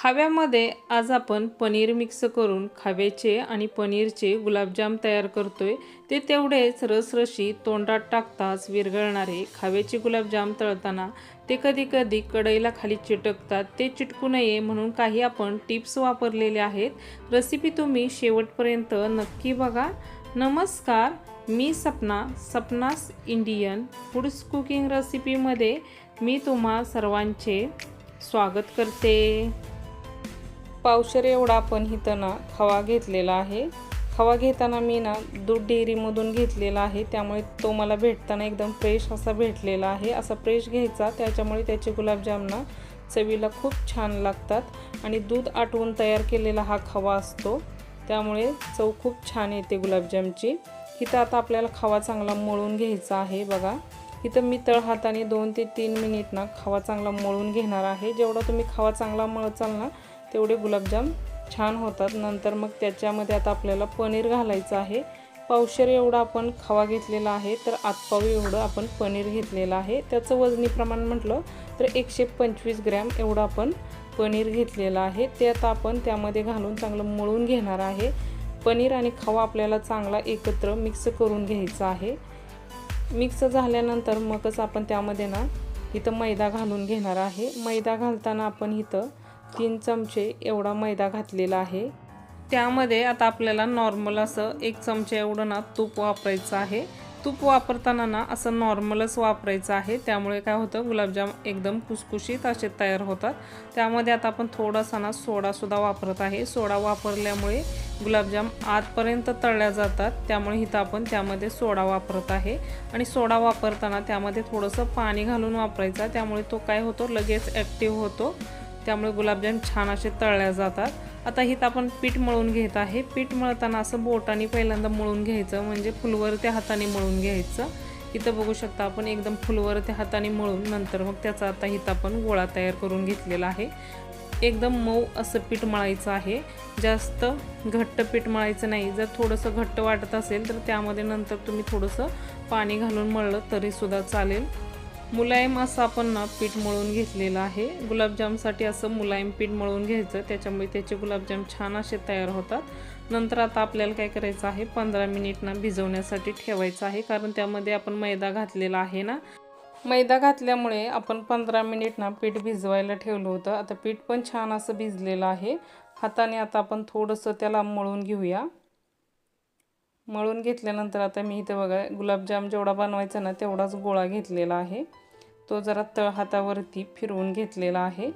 खाव्यामध्ये आज आपण पनीर मिक्स करून खाव्याचे आणि पनीरचे गुलाबजाम तयार करतोय. ते तेवढेच रसरशी तोंडात टाकताच विरघळणारे खाव्याचे गुलाबजाम तळताना ते कधी कधी कढईला खाली चिटकतात. ते चिटकू नये म्हणून काही आपण टिप्स वापरलेले आहेत. रेसिपी तुम्ही शेवटपर्यंत नक्की बघा. नमस्कार मी Sapna Sapna's Indian foods cooking रेसिपीमध्ये मी तुम्हा सर्वांचे स्वागत करते. पावशर एवढा आपण इथं ना खवा घेतलेला आहे. खवा घेताना मी ना दूध डेअरीमधून घेतलेला आहे. त्यामुळे तो मला भेटताना एकदम फ्रेश असा भेटलेला आहे. असा फ्रेश घ्यायचा त्याच्यामुळे त्याचे गुलाबजाम ना चवीला खूप छान लागतात. आणि दूध आटवून तयार केलेला हा खवा असतो. त्यामुळे चव खूप छान येते गुलाबजामची. इथं आता आपल्याला खवा चांगला मळून घ्यायचा आहे बघा. इथं मी तळ हाताने दोन ते तीन मिनिट ना खवा चांगला मळून घेणार आहे. जेवढा तुम्ही खवा चांगला मळचाल ना तेवढे गुलाबजाम छान होतात. नंतर मग त्याच्यामध्ये आता आपल्याला पनीर घालायचं आहे. पावशेर एवढा आपण खवा घेतलेला आहे तर आतपाव एवढं आपण पनीर घेतलेलं आहे. त्याचं वजनी प्रमाण म्हटलं तर एकशे पंचवीस ग्रॅम एवढं आपण पनीर घेतलेलं आहे. ते आता आपण त्यामध्ये घालून चांगलं मळून घेणार आहे. पनीर आणि खवा आपल्याला चांगला एकत्र मिक्स करून घ्यायचा आहे. मिक्स झाल्यानंतर मगच आपण त्यामध्ये ना इथं मैदा घालून घेणार आहे. मैदा घालताना आपण इथं तीन चमचे एवढा मैदा घातलेला आहे. त्यामध्ये आता आपल्याला नॉर्मल असं एक चमचे एवढं ना तूप वापरायचं आहे. तूप वापरताना ना असं नॉर्मलच वापरायचं आहे. त्यामुळे काय होतं गुलाबजाम एकदम कुसकुशीत असे तयार होतात. त्यामध्ये आता आपण थोडासा ना सोडासुद्धा वापरत आहे. सोडा वापरल्यामुळे गुलाबजाम आतपर्यंत तळल्या जातात. त्यामुळे इथं आपण त्यामध्ये सोडा वापरत आहे. आणि सोडा वापरताना त्यामध्ये थोडंसं पाणी घालून वापरायचा. त्यामुळे तो काय होतो लगेच ॲक्टिव्ह होतो. त्यामुळे गुलाबजाम छान असे तळल्या जातात. आता हित आपण पीठ मळून घेत आहे. पीठ मळताना असं बोटाने पहिल्यांदा मळून घ्यायचं म्हणजे फुलवर त्या हाताने मळून घ्यायचं. इथं बघू शकता आपण एकदम फुलवर त्या हाताने मळून नंतर मग त्याचा आता हित आपण गोळा तयार करून घेतलेला आहे. एकदम मऊ असं पीठ मळायचं आहे. जास्त घट्ट पीठ मळायचं नाही. जर थोडंसं घट्ट वाटत असेल तर त्यामध्ये नंतर तुम्ही थोडंसं पाणी घालून मळलं तरीसुद्धा चालेल. मुलायम असं आपण ना पीठ मळून घेतलेलं आहे. गुलाबजामसाठी असं मुलायम पीठ मळून घ्यायचं. त्याच्यामुळे त्याचे गुलाबजाम छान असे तयार होतात. नंतर आता आपल्याला काय करायचं आहे? पंधरा मिनिट ना भिजवण्यासाठी ठेवायचं आहे. कारण त्यामध्ये आपण मैदा घातलेला आहे ना. मैदा घातल्यामुळे आपण पंधरा मिनिट ना पीठ भिजवायला ठेवलं होतं. आता पीठ पण छान असं भिजलेलं आहे. हाताने आता आपण थोडंसं त्याला मळून घेऊया. मळून घेतल्यानंतर आता मी इथे बघा गुलाबजाम जेवढा बनवायचा ना तेवढाच गोळा घेतलेला आहे. तो जरा तळ हातावरती फिरवून घेतलेला आहे.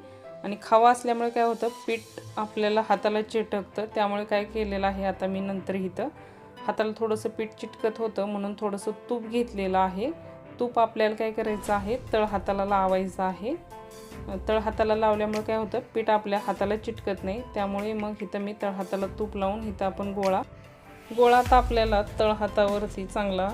आणि खावा असल्यामुळे काय होतं पीठ आपल्याला हाताला चिटकतं त्यामुळे काय केलेलं आहे आता मी नंतर इथं. हाताला थोडंसं पीठ चिटकत होतं म्हणून थोडंसं तूप घेतलेलं आहे. तूप आपल्याला काय करायचं आहे तळ हाताला लावायचं आहे. तळ हाताला लावल्यामुळे काय होतं पीठ आपल्या हाताला चिटकत नाही. त्यामुळे मग इथं मी तळ हाताला तूप लावून इथं आपण गोळा गोळा आपल्याला तळ हातावरती चांगला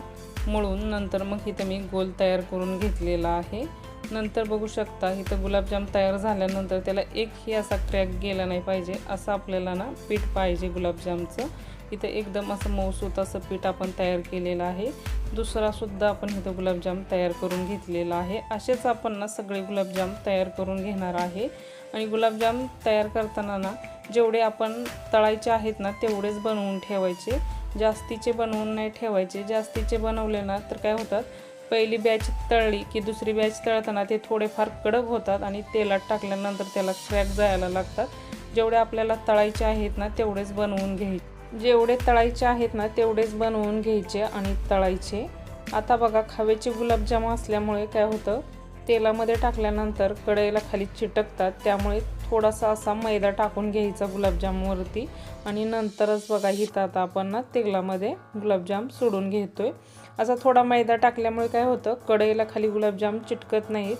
मळून नंतर मग इथं मी गोल तयार करून घेतलेला आहे. नंतर बघू शकता इथं गुलाबजाम तयार झाल्यानंतर त्याला एकही असा क्रॅक गेला नाही पाहिजे असं आपल्याला ना पीठ पाहिजे गुलाबजामचं. इथं एकदम असं मऊसूत असं पीठ आपण तयार केलेलं आहे. दुसरासुद्धा आपण इथं गुलाबजाम तयार करून घेतलेला आहे. असेच आपण ना सगळे गुलाबजाम तयार करून घेणार आहे. आणि गुलाबजाम तयार करताना ना जेवढे आपण तळायचे आहेत ना तेवढेच बनवून ठेवायचे. जास्तीचे बनवून नाही ठेवायचे. जास्तीचे बनवले ना तर काय होतात? पहिली बॅच तळली की दुसरी बॅच तळताना ते थोडेफार कडक होतात आणि तेलात टाकल्यानंतर त्याला क्रॅक जायला लागतात. जेवढे आपल्याला तळायचे आहेत ना तेवढेच बनवून घ्यायचे. जेवढे तळायचे आहेत ना तेवढेच बनवून घ्यायचे आणि तळायचे. आता बघा खावेचे गुलाबजाम असल्यामुळे काय होतं? तेलामध्ये टाकल्यानंतर कढईला खाली चिटकतात. त्यामुळे थोडासा असा मैदा टाकून घ्यायचा गुलाबजामवरती. आणि नंतरच बघा हिथं आता आपण ना तेलामध्ये गुलाबजाम सोडून घेतोय. असा थोडा मैदा टाकल्यामुळे काय होतं कढईला खाली गुलाबजाम चिटकत नाहीत.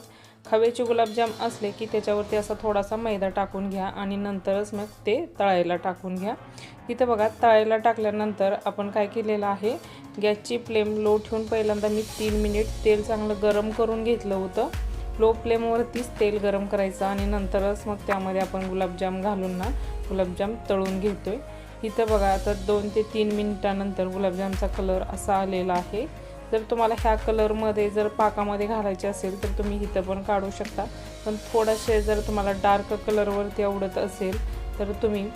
खवेचे गुलाबजाम असले की त्याच्यावरती असा थोडासा मैदा टाकून घ्या आणि नंतरच मग ते तळायला टाकून घ्या. इथं बघा तळायला टाकल्यानंतर आपण काय केलेलं आहे गॅसची फ्लेम लो ठेवून पहिल्यांदा मी तीन मिनिट तेल चांगलं गरम करून घेतलं होतं. लो फ्लेमवरतीच तेल गरम करायचं आणि नंतरच मग त्यामध्ये आपण गुलाबजाम घालून ना गुलाबजाम तळून घेतो आहे इथं बघा आता दोन ते तीन मिनिटानंतर गुलाबजामचा कलर असा आलेला आहे. जर तुम्हाला ह्या कलरमध्ये जर पाकामध्ये घालायचे असेल तर तुम्ही इथं पण काढू शकता. पण थोडासे जर तुम्हाला डार्क कलरवरती आवडत असेल तर तुम्ही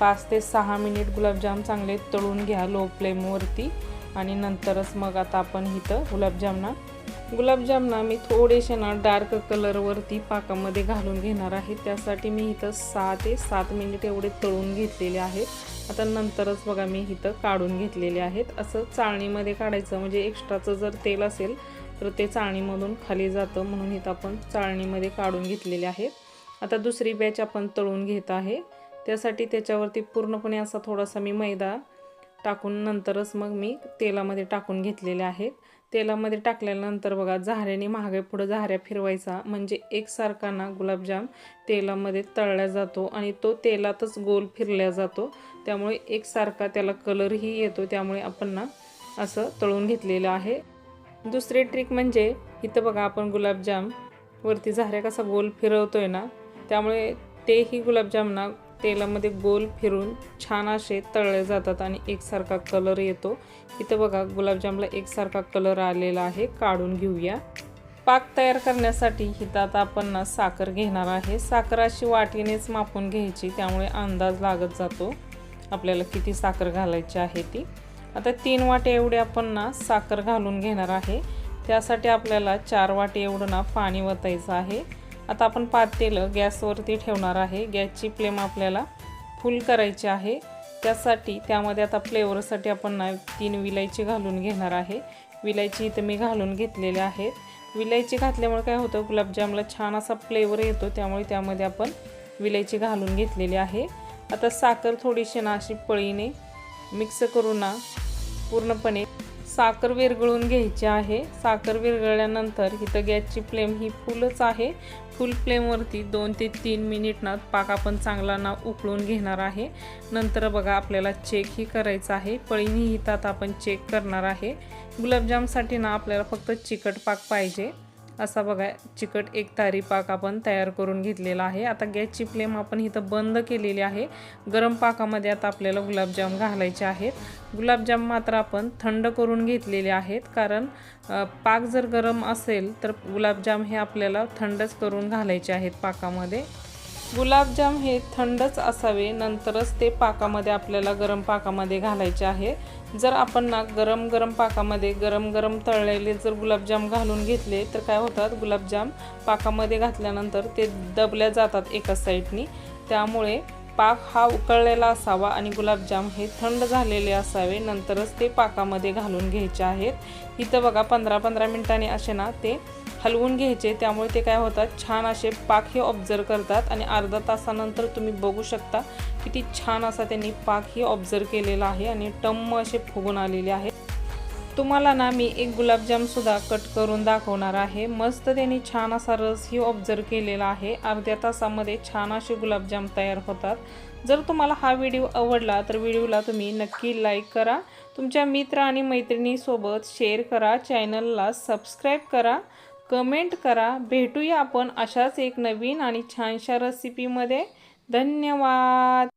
पाच ते सहा मिनिट गुलाबजाम चांगले तळून घ्या लो फ्लेमवरती. आणि नंतरच मग आता आपण इथं गुलाबजामना गुलाबजामना मी थोडेसे ना डार्क कलरवरती पाकामध्ये घालून घेणार आहे. त्यासाठी मी इथं सहा ते सात मिनिट एवढे तळून घेतलेले आहेत. आता नंतरच बघा मी इथं काढून घेतलेले आहेत. असं चाळणीमध्ये काढायचं म्हणजे एक्स्ट्राचं जर तेल असेल तर ते चाळणीमधून खाली जातं म्हणून इथं आपण चाळणीमध्ये काढून घेतलेले आहेत. आता दुसरी बॅच आपण तळून घेत आहे. त्यासाठी त्याच्यावरती पूर्णपणे असा थोडासा मी मैदा टाकून नंतरच मग मी तेलामध्ये टाकून घेतलेले आहेत. तेलामध्ये टाकल्यानंतर बघा झाऱ्याने महागे पुढं झाऱ्या फिरवायचा. म्हणजे एकसारखा ना गुलाबजाम तेलामध्ये तळला जातो आणि तो तेलातच गोल फिरल्या जातो. त्यामुळे एकसारखा त्याला कलरही येतो. त्यामुळे आपण ना असं तळून घेतलेलं आहे. दुसरी ट्रिक म्हणजे इथं बघा आपण गुलाबजाम वरती झाऱ्या कसा गोल फिरवतोय ना त्यामुळे तेही गुलाबजाम ना तेलामध्ये गोल फिरून छान असे तळले जातात आणि एकसारखा कलर येतो. इथं बघा गुलाबजामला एकसारखा कलर आलेला आहे. काढून घेऊया. पाक तयार करण्यासाठी हितात आता आपण ना साखर घेणार आहे. साखर अशी वाटीनेच मापून घ्यायची त्यामुळे अंदाज लागत जातो आपल्याला किती साखर घालायची आहे ती. आता तीन वाटे एवढे आपण ना साखर घालून घेणार आहे. त्यासाठी आपल्याला चार वाटे एवढं ना पाणी वतायचं आहे. आता आपण पातेलं गॅसवरती ठेवणार आहे. गॅसची फ्लेम आपल्याला फुल करायची आहे. त्यासाठी त्यामध्ये आता फ्लेवरसाठी आपण ना तीन विलायची घालून घेणार आहे. विलायची इथं मी घालून घेतलेले आहेत विलायची घातल्यामुळे काय होतं गुलाबजामला छान असा फ्लेवर येतो. त्यामुळे त्यामध्ये आपण विलायची घालून घेतलेली आहे. आता साखर थोडीशी ना अशी पळीने मिक्स करून ना पूर्णपणे साखर विरघळून घ्यायची आहे. साखर विरघळल्यानंतर इथं गॅसची फ्लेम ही फुलच आहे. फुल फ्लेमवरती दोन ते तीन मिनिटनं पाक आपण चांगला ना उकळून घेणार आहे. नंतर बघा आपल्याला चेकही करायचं आहे. पळीनी हितात आपण चेक करणार आहे. गुलाबजामसाठी ना आपल्याला फक्त चिकट पाक पाहिजे. असा बघा चिकट एक तारी पाक आपण तयार करून घेतलेला आहे. आता गॅसची फ्लेम आपण इथं बंद केलेली आहे. गरम पाकामध्ये आता आपल्याला गुलाबजाम घालायचे आहेत. गुलाबजाम मात्र आपण थंड करून घेतलेले आहेत कारण पाक जर गरम असेल तर गुलाबजाम हे आपल्याला थंडच करून घालायचे आहेत पाकामध्ये. गुलाबजाम हे थंडच असावे नंतरच ते पाकामध्ये आपल्याला गरम पाकामध्ये घालायचे आहे. जर आपण ना गरम गरम पाकामध्ये गरम गरम तळलेले जर गुलाबजाम घालून घेतले तर काय होतात? गुलाबजाम पाकामध्ये घातल्यानंतर ते दबल्या जातात एका साईडनी. त्यामुळे पाक हा उकळलेला असावा आणि गुलाबजाम हे थंड झालेले असावे. नंतरच ते पाकामध्ये घालून घ्यायचे आहेत. इथं बघा पंधरा पंधरा मिनिटांनी असे ना ते हलवून घ्यायचे. त्यामुळे ते काय होतात? छान असे पाक हे ऑब्झर्व करतात आणि अर्धा तासानंतर तुम्ही बघू शकता किती छान असा त्यांनी पाक ही ऑब्झर्व केलेला आहे आणि टम्म असे फुगून आलेले आहे. तुम्हाला ना मी एक गुलाबजामसुद्धा कट करून दाखवणार आहे. मस्त त्यांनी छान असा रस ही ऑब्झर्व केलेला आहे. अर्ध्या तासामध्ये छान असे गुलाबजाम तयार होतात. जर तुम्हाला हा व्हिडिओ आवडला तर व्हिडिओला तुम्ही नक्की लाईक करा. तुमच्या मित्र आणि मैत्रिणीसोबत शेअर करा. चॅनलला सबस्क्राईब करा. कमेंट करा. भेटूया आपण अशाच एक नवीन आणि छानशा रेसिपीमध्ये धन्यवाद.